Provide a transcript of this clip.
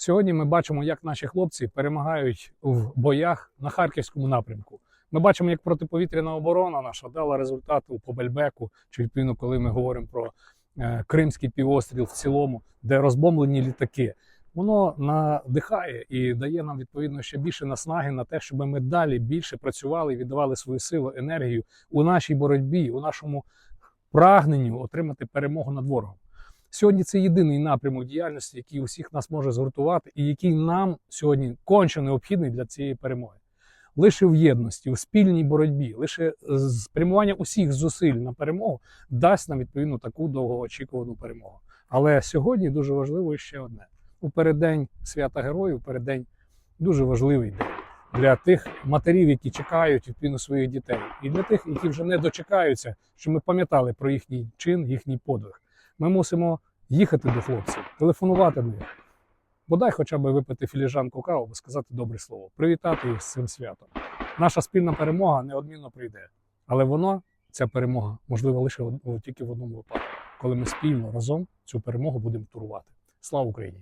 Сьогодні ми бачимо, як наші хлопці перемагають в боях на харківському напрямку. Ми бачимо, як протиповітряна оборона наша дала результати у Побельбеку, чи відповідно, коли ми говоримо про е, Кримський півострів в цілому, де розбомблені літаки. Воно надихає і дає нам відповідно ще більше наснаги на те, щоб ми далі більше працювали і віддавали свою силу, енергію у нашій боротьбі, у нашому прагненню отримати перемогу над ворогом. Сьогодні це єдиний напрямок діяльності, який усіх нас може згуртувати, і який нам сьогодні конче необхідний для цієї перемоги. Лише в єдності, у спільній боротьбі, лише спрямування усіх зусиль на перемогу дасть нам відповідно таку довгоочікувану перемогу. Але сьогодні дуже важливо ще одне: у переддень свята героїв, переддень дуже важливий день для тих матерів, які чекають відповідно своїх дітей, і для тих, які вже не дочекаються, щоб ми пам'ятали про їхній чин, їхній подвиг. Ми мусимо їхати до хлопців, телефонувати до них, бодай хоча б випити філіжанку каву, або сказати добре слово, привітати їх з цим святом. Наша спільна перемога неодмінно прийде, але воно, ця перемога, можлива лише тільки в одному випадку, коли ми спільно разом цю перемогу будемо турувати. Слава Україні!